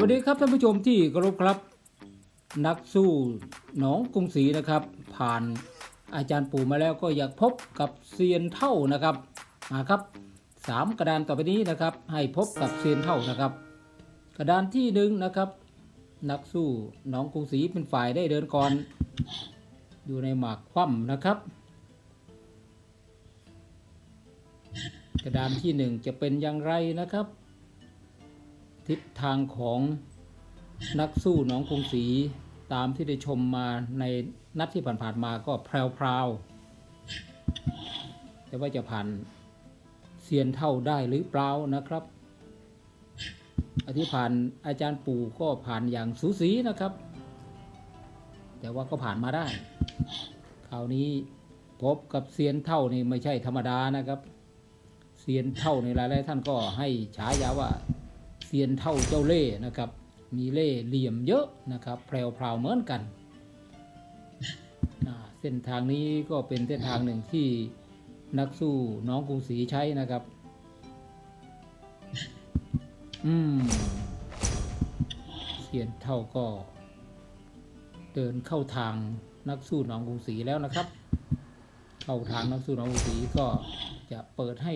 วัสดีครับท่านผู้ชมที่เคารพครับ นักสู้หนองกรุงศรีนะครับ ผ่านอาจารย์ปู่มาแล้วก็อยากพบกับเซียนเท่านะครับมาครับสามกระดานต่อไปนี้นะครับ ให้พบกับเซียนเท่านะครับ กระดานที่หนึ่งนะครับ นักสู้หนองกรุงศรีเป็นฝ่ายได้เดินก่อนอยู่ในหมากคว่ำนะครับ กระดานที่หนึ่งจะเป็นอย่างไรนะครับ ทิศทางของนักสู้หนองกรุงศรีตามที่ได้ชมมาในนัดที่ผ่านๆมาก็แพรวๆแต่ว่าจะผ่านเซียนเท่าได้หรือเปล่านะครับอธิผ่านอาจารย์ปู่ก็ผ่านอย่างสูสีนะครับ แต่ว่าก็ผ่านมาได้ คราวนี้พบกับเซียนเท่านี่ไม่ใช่ธรรมดานะครับ เซียนเท่าในหลายๆท่านก็ให้ฉายาว่า ซียนเท่าเจ้าเล่ห์นะครับ มีเล่ห์เหลี่ยมเยอะนะครับแพรวพราวเหมือนกัน เส้นทางนี้ก็เป็นเส้นทางหนึ่งที่นักสู้น้องกรุงศรีใช้นะครับ อืมเซียนเท่าก็ เดินเข้าทางนักสู้หนองกรุงศรีแล้วนะครับ เข้าทางนักสู้หนองกรุงศรีก็จะเปิดให้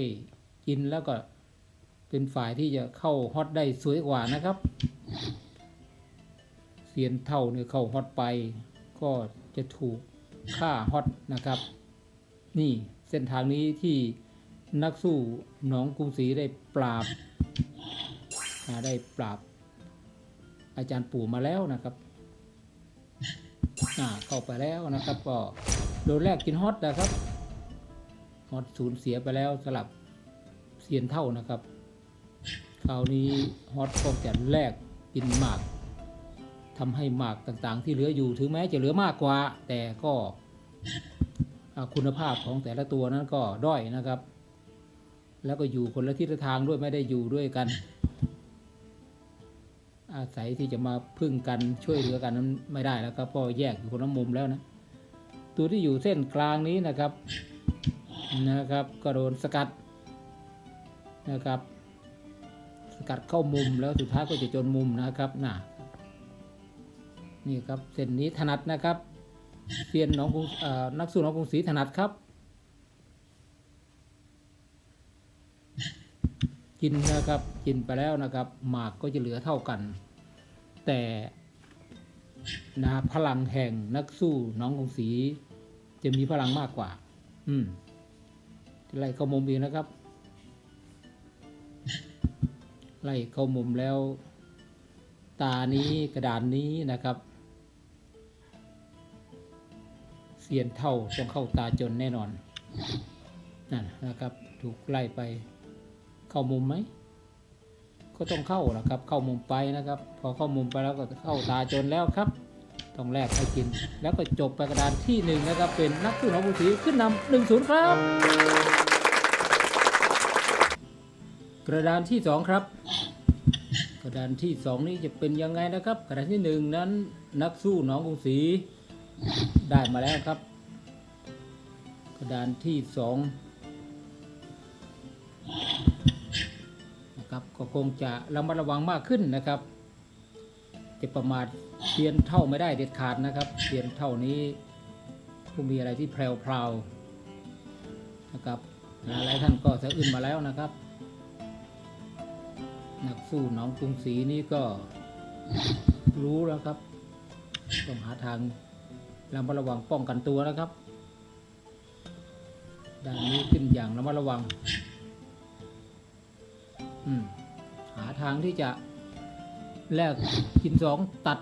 กินแล้วก็ เป็นฝ่ายที่จะเข้าฮอตได้สวยกว่านะครับเสียนเท่าเนี่ยเข้าฮอตไป ก็จะถูกฆ่าฮอตนะครับ นี่เส้นทางนี้ที่นักสู้หนองกรุงศรีได้ปราบาได้ปราบอาจารย์ปู่มาแล้วนะครับอ่าเข้าไปแล้วนะครับ ก็โดนแรกกินฮอตนะครับฮอตสูญเสียไปแล้วสลับเสียนเท่านะครับ ราวนี้ฮอตก็จะแลกกินหมากทำให้หมากต่างๆ ที่เหลืออยู่ถึงแม้จะเหลือมากกว่า แต่ก็คุณภาพของแต่ละตัวนั้นก็ด้อยนะครับ แล้วก็อยู่คนละทิศทางด้วยไม่ได้อยู่ด้วยกัน อาศัยที่จะมาพึ่งกันช่วยเหลือกันนั้นไม่ได้แล้วครับเพราะแยกอยู่คนละมุมแล้วนะ ตัวที่อยู่เส้นกลางนี้นะครับนะครับ ก็โดนสกัดนะครับ กัดเข้ามุมแล้วสุดท้ายก็จะจนมุมนะครับน่ะนี่ครับเส้นนี้ถนัดนะครับเซียนน้องกรุงเอ่อนักสู้น้องกรุงศรีถนัดครับ กินนะครับกินไปแล้วนะครับ หมากก็จะเหลือเท่ากัน แต่นะพลังแห่งนักสู้น้องกรุงศรีจะมีพลังมากกว่า อืมไล่เข้ามุมอีกนะครับ ล่เข้ามุมแล้ว ตานี้กระดานนี้นะครับเสียนเท่าต้องเข้าตาจนแน่นอนนั่นนะครับ ถูกไล่ไปเข้ามุมไหมก็ต้องเข้านะครับ เข้ามุมไปนะครับ พอเข้ามุมไปแล้วก็เข้าตาจนแล้วครับต้องแลกให้กิน แล้วก็จบไปกระดานที่หนึ่งนะครับ เป็นนักสู้หนองบุรีขึ้นนำหนึ่งศูนย์ครับ กระดานที่สองครับ กระดานที่สองนี้จะเป็นยังไงนะครับ กระดานที่หนึ่งนั้นนักสู้หนองกรุงศรีได้มาแล้วครับ กระดานที่สองนะครับก็คงจะระมัดระวังมากขึ้นนะครับ จะประมาทเทียนเท่าไม่ได้เด็ดขาดนะครับเทียนเท่านี้ผู้มีอะไรที่แพรวๆนะครับหลายท่านก็สะอื้นมาแล้วนะครับ นักสู้หนองกรุงศรีนี่ก็รู้แล้วครับ ต้องหาทางระมัดระวังป้องกันตัวนะครับด้านนี้ขึ้นอย่างระมัดระวัง อืม หาทางที่จะแลกกินสองตัด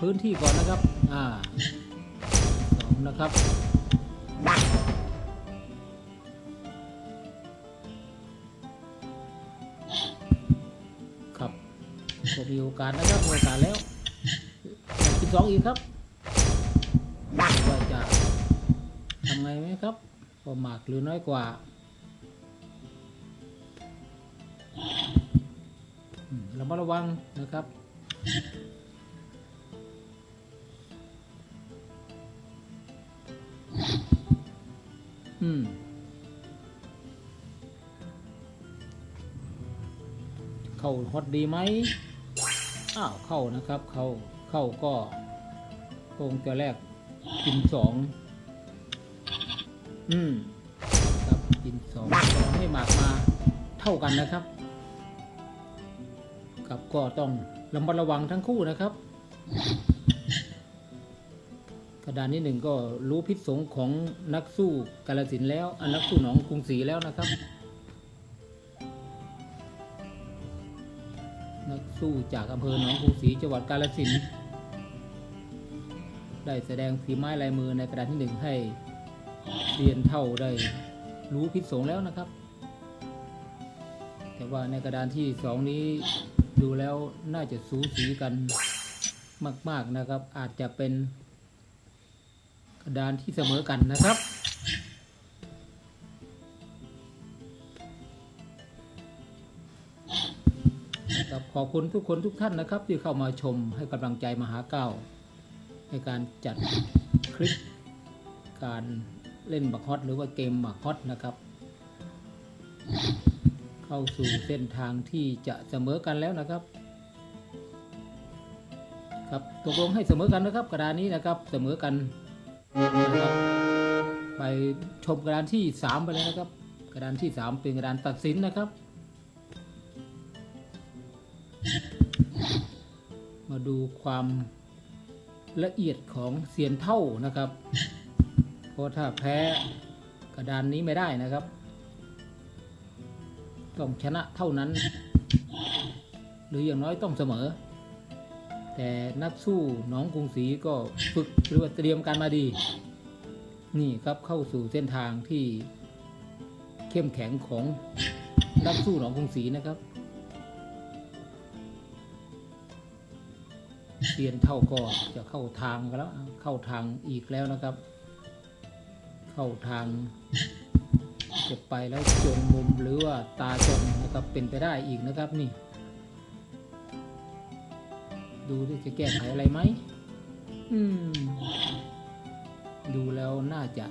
พื้นที่ก่อนนะครับ อ่าสองนะครับ มีโอกาสนะครับมีโอกาสแล้วกินสองอีกครับว่าจะทำไงไหมครับพอหมากหรือน้อยกว่าอืมระมัดระวังนะครับอืมเข้าฮอตดีไหม อ้าวเข้านะครับเข้าเข้าก็คงจะแรกกินสองอืมครับกินสองสองให้หมากมาเท่ากันนะครับครับก็ต้องระมัดระวังทั้งคู่นะครับ กระดานที่หนึ่งก็รู้พิษสงของนักสู้กาลสินแล้ว อันนักสู้หนองกรุงศรีแล้วนะครับ สู้จากอำเภอหนองกรุงศรีจังหวัดกาลสินธุ์ได้แสดงฝีไม้ลายมือในกระดานที่หนึ่งให้เรียนเท่าได้รู้พิษสงแล้วนะครับ แต่ว่าในกระดานที่สองนี้ดูแล้วน่าจะสูสีกันมาก ๆนะครับ อาจจะเป็นกระดานที่เสมอกันนะครับ ขอบคุณทุกคนทุกท่านนะครับ ที่เข้ามาชมให้กำลังใจมหาเก้าในการจัดคลิปการเล่นบักฮอตหรือว่าเกมบักฮอตนะครับ เข้าสู่เส้นทางที่จะเสมอกันแล้วนะครับครับตกลงให้เสมอกันนะครับ กระดานนี้นะครับเสมอกันนะครับไปชมกระดานที่สามไปเลยนะครับ กระดานที่สามเป็นกระดานตัดสินนะครับ มาดูความละเอียดของเสียนเท่านะครับ เพราะถ้าแพ้กระดานนี้ไม่ได้นะครับ ต้องชนะเท่านั้น หรืออย่างน้อยต้องเสมอ แต่นักสู้น้องกรุงศรีก็ฝึกหรือว่าเตรียมการมาดี นี่ครับเข้าสู่เส้นทางที่เข้มแข็งของนักสู้หนองกรุงศรีนะครับ เซียนเท่าก็จะเข้าทางกันแล้วเข้าทางอีกแล้วนะครับ เข้าทางจะไปแล้วจนมุมหรือว่าตาจนนะครับเป็นไปได้อีกนะครับนี่ ดูที่จะแก้ไขอะไรไหมอืม ดูแล้วน่าจะ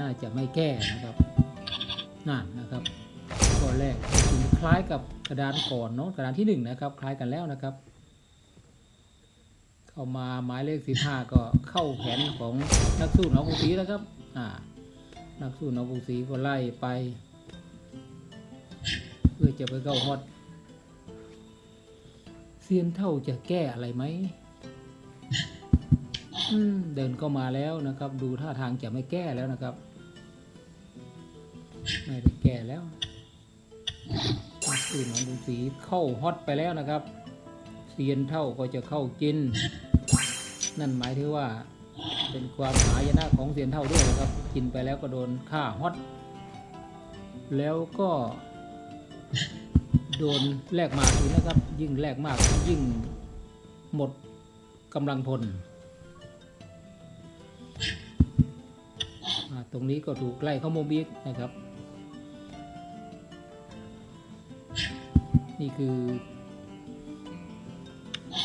น่าจะไม่แก้นะครับนั่นนะครับข้อแรกคล้ายกับกระดานก่อนเนาะกระดานที่หนึ่งนะครับ คล้ายกันแล้วนะครับ เข้ามาหมายเลขสิบห้าก็เข้าแขนของนักสู้หนองกรุงศรีแล้วครับ อ่า นักสู้หนองกรุงศรีก็ไล่ไป เพื่อจะไปเข้าฮอตเซียนเท่าจะแก้อะไรไหมเดินเข้ามาแล้วนะครับ ดูท่าทางจะไม่แก้แล้วนะครับ ไม่ได้แก้แล้วนักสู้หนองกุศีเข้าฮอตไปแล้วนะครับเซียนเท่าก็จะเข้ากิน นั่นหมายถึงว่าเป็นความหายนะของเซียนเท่าด้วยนะครับ กินไปแล้วก็โดนฆ่าฮอตแล้วก็โดนแลกหมากอีกนะครับ ยิ่งแลกมากยิ่งหมดกำลังพลตรงนี้ก็ถูกไล่เข้ามุมอีกนะครับ นี่คือ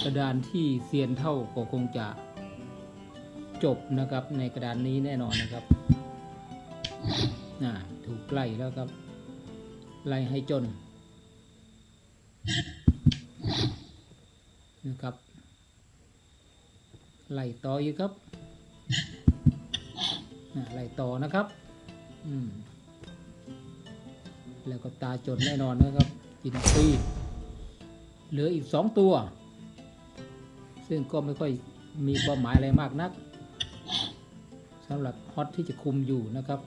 กระดานที่เซียนเท่าก็คงจะจบนะครับในกระดานนี้แน่นอนนะครับน่าถูกไล่แล้วครับ ไล่ให้จน นะครับ ไล่ต่ออีกครับน่ะไล่ต่อนะครับ อืม แล้วก็ตาจนแน่นอนนะครับ กินฟรีเหลืออีกสองตัว ซึ่งก็ไม่ค่อยมีความหมายอะไรมากนักสำหรับฮอตที่จะคุมอยู่นะครับ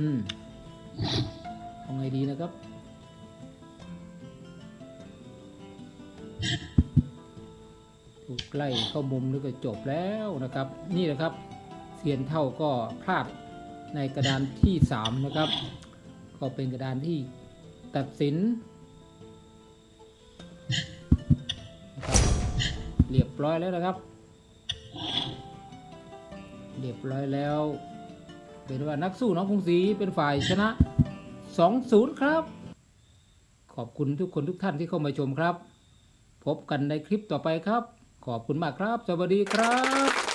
อืมเอาไงดีนะครับถูกไล่เข้ามุมนี่ก็จบแล้วนะครับ นี่แหละครับเซียนเท่าก็พลาดในกระดานที่สามนะครับ ก็เป็นกระดานที่ตัดสิน ร้อยแล้วนะครับ เรียบร้อยแล้ว เป็นว่านักสู้น้องกรุงศรีเป็นฝ่ายชนะ 2-0 ครับ ขอบคุณทุกคนทุกท่านที่เข้ามาชมครับ พบกันในคลิปต่อไปครับ ขอบคุณมากครับ สวัสดีครับ